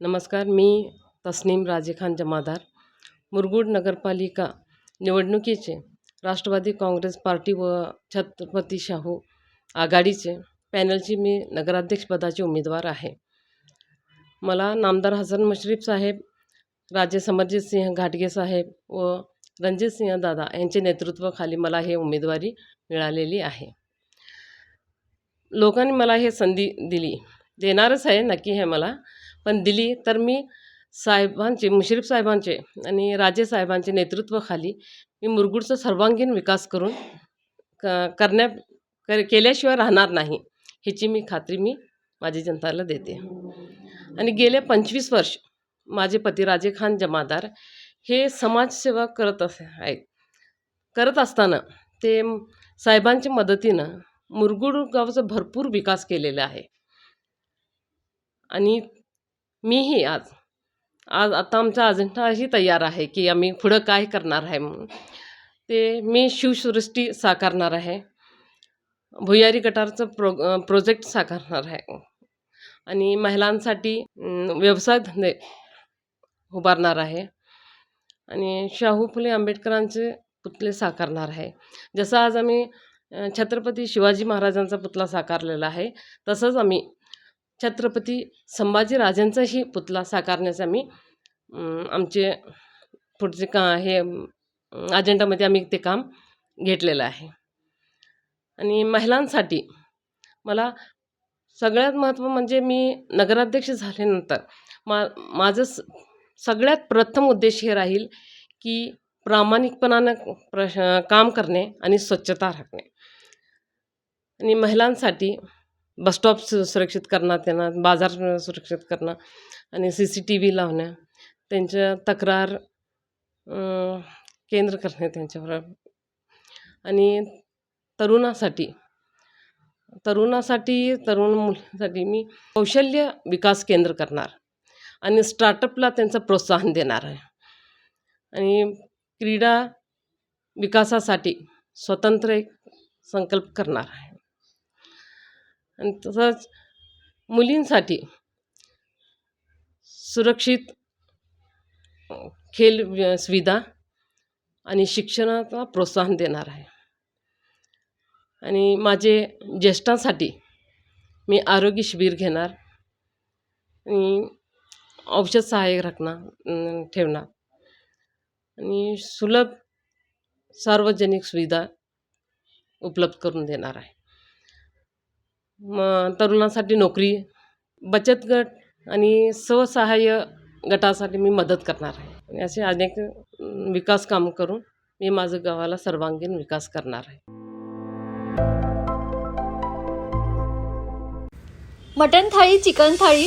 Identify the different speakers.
Speaker 1: नमस्कार मी तस्नीम राजेखान जमादार. मुरगुड नगरपालिका निवडणुकीचे राष्ट्रवादी काँग्रेस पार्टी व छत्रपती शाहू आघाडीचे पॅनलची मी नगराध्यक्षपदाची उमेदवार आहे. मला नामदार हसन मुश्रीफ साहेब राजे समरजित सिंह घाटगे साहेब व रणजित सिंह दादा यांचे नेतृत्वाखाली मला हे उमेदवारी मिळालेली आहे. लोकांनी मला हे संधी दिली. देणारच आहे नक्की हे मला पण दिली तर मी साहेबांचे मुश्रीफ साहेबांचे आणि राजे साहेबांचे नेतृत्वाखाली मी मुरगुडचा सर्वांगीण विकास करून क करण्या कर केल्याशिवाय राहणार नाही ह्याची मी खात्री मी माझी जनताला देते. आणि गेले पंचवीस वर्ष माझे पती राजे खान जमादार हे समाजसेवा करत असे आहेत. करत असताना ते साहेबांच्या मदतीनं मुरगुड गावचा भरपूर विकास केलेला आहे. आणि मीही आज. आज आता आमचा अजंठाही तयार आहे की आम्ही पुढं काय करणार आहे म्हणून. ते मी शिवसृष्टी साकारणार आहे. भुयारी गटारचं प्रो प्रोजेक्ट साकारणार आहे. आणि महिलांसाठी व्यवसाय धंदे उभारणार आहे. आणि शाहू फुले आंबेडकरांचे पुतले साकारणार आहे. जसं आज आम्ही छत्रपती शिवाजी महाराजांचा पुतळा साकारलेला आहे तसंच आम्ही छत्रपती संभाजीराजांचाही पुतळा साकारण्याचा आम्ही आमचे पुढचे का हे अजेंडामध्ये आम्ही ते काम घेतलेलं आहे. आणि महिलांसाठी मला सगळ्यात महत्त्व म्हणजे मी नगराध्यक्ष झाल्यानंतर मा माझं स सगळ्यात प्रथम उद्देश हे राहील की प्रामाणिकपणानं प्र काम करणे आणि स्वच्छता राखणे. आणि महिलांसाठी बसस्टॉप सु सुरक्षित करणं त्यांना बाजार सुरक्षित करणं आणि सी सी टी व्ही लावणं त्यांच्या तक्रार केंद्र करणे त्यांच्यावर. आणि तरुणासाठी तरुणासाठी तरुण मुलांसाठी मी कौशल्य विकास केंद्र करणार आणि स्टार्टअपला त्यांचं प्रोत्साहन देणार आहे. आणि क्रीडा विकासासाठी स्वतंत्र एक संकल्प करणार आहे. आणि तसंच मुलींसाठी सुरक्षित खेल खेळ सुविधा आणि शिक्षणाला प्रोत्साहन देणार आहे. आणि माझे ज्येष्ठांसाठी मी आरोग्य शिबिर घेणार आणि औषध सहाय्यक राखणार ठेवणार. आणि सुलभ सार्वजनिक सुविधा उपलब्ध करून देणार आहे. मग तरुणांसाठी नोकरी बचत गट आणि स्वसहाय्य गटासाठी मी मदत करणार आहे. आणि असे अनेक विकास काम करून मी माझं गावाला सर्वांगीण विकास करणार आहे.
Speaker 2: मटन थाळी चिकन थाळी